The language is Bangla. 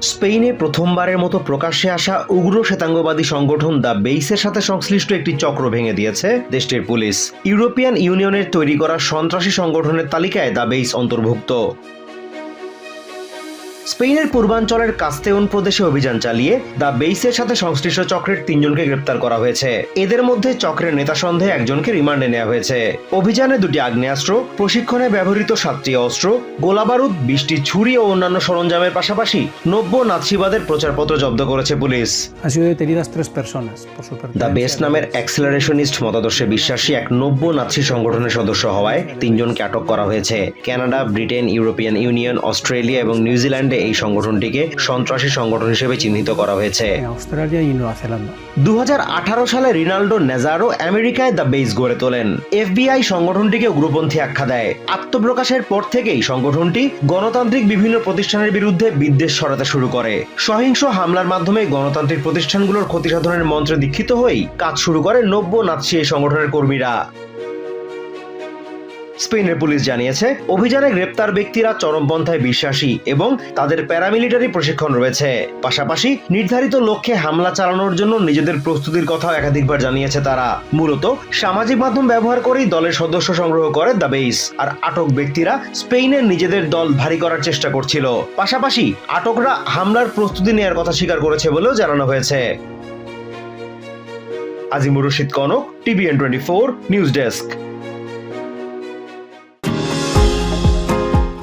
স্পেনে প্রথমবারের মতো প্রকাশ্যে আসা উগ্র শ্বেতাঙ্গবাদী সংগঠন দ্য বেইসের সাথে সংশ্লিষ্ট একটি চক্র ভেঙে দিয়েছে দেশটির পুলিশ। ইউরোপিয়ান ইউনিয়নের তৈরি করা সন্ত্রাসী সংগঠনের তালিকায় দ্য বেইস অন্তর্ভুক্ত। স্পেনের পূর্বাঞ্চলের কাস্তেউন প্রদেশে অভিযান চালিয়ে দ্য বেইসের সাথে সংশ্লিষ্ট চক্রের তিনজনকে গ্রেপ্তার করা হয়েছে। এদের মধ্যে চক্রের নেতা সন্দেহে একজনকে রিমান্ডে নেওয়া হয়েছে। অভিযানে দুটি আগ্নেয়াস্ত্র প্রশিক্ষণে ব্যবহৃত সাতটি অস্ত্র গোলাবারুদ বিশটি ছুরি ও অন্যান্য সরঞ্জামের পাশাপাশি নব্য নাৎসিবাদের প্রচারপত্র জব্দ করেছে পুলিশ। দ্য বেস নামের অ্যাক্সেলারেশনিস্ট মতাদর্শে বিশ্বাসী এক নব্য নাৎসি সংগঠনের সদস্য হওয়ায় তিনজনকে আটক করা হয়েছে। Canada Britain European Union Australia এবং নিউজিল্যান্ডে এই সংগঠনটিকে সন্ত্রাসী সংগঠন হিসেবে চিহ্নিত করা হয়েছে. দু সালে রিনাল্ডো নেজারো আমেরিকায় দ্য বেস গড়ে তোলেন। এফবিআই সংগঠনটিকে উগ্রপন্থী আখ্যা দেয়। আত্মপ্রকাশের পর থেকেই সংগঠনটি গণতান্ত্রিক বিভিন্ন প্রতিষ্ঠানের বিরুদ্ধে বিদ্বেষ সরাতে শুরু করে। সহিংস হামলার মাধ্যমে গণতান্ত্রিক প্রতিষ্ঠানগুলোর ক্ষতি সাধনের মন্ত্রে দীক্ষিত হয়েই কাজ শুরু করে নব্য নাৎসি এই সংগঠনের কর্মীরা। স্পেনের পুলিশ জানিয়েছে, অভিযানে গ্রেপ্তার ব্যক্তিরা চরমপন্থায় বিশ্বাসী এবং তাদের প্যারামিলিটারি প্রশিক্ষণ রয়েছে। পাশাপাশি নির্ধারিত লক্ষ্যে হামলা চালানোর জন্য নিজেদের প্রস্তুতির কথাও একাধিকবার জানিয়েছে তারা। মূলত, সামাজিক মাধ্যম ব্যবহার করেই দলের সদস্য সংগ্রহ করে দ্য বেইস, আর আটক ব্যক্তিরা স্পেনের নিজেদের দল ভারী করার চেষ্টা করছিল। পাশাপাশি, আটকরা হামলার প্রস্তুতি নেয়ার কথা স্বীকার করেছে বলেও জানানো হয়েছে। Azimur Rashid Kanak, TVN twenty four, news desk.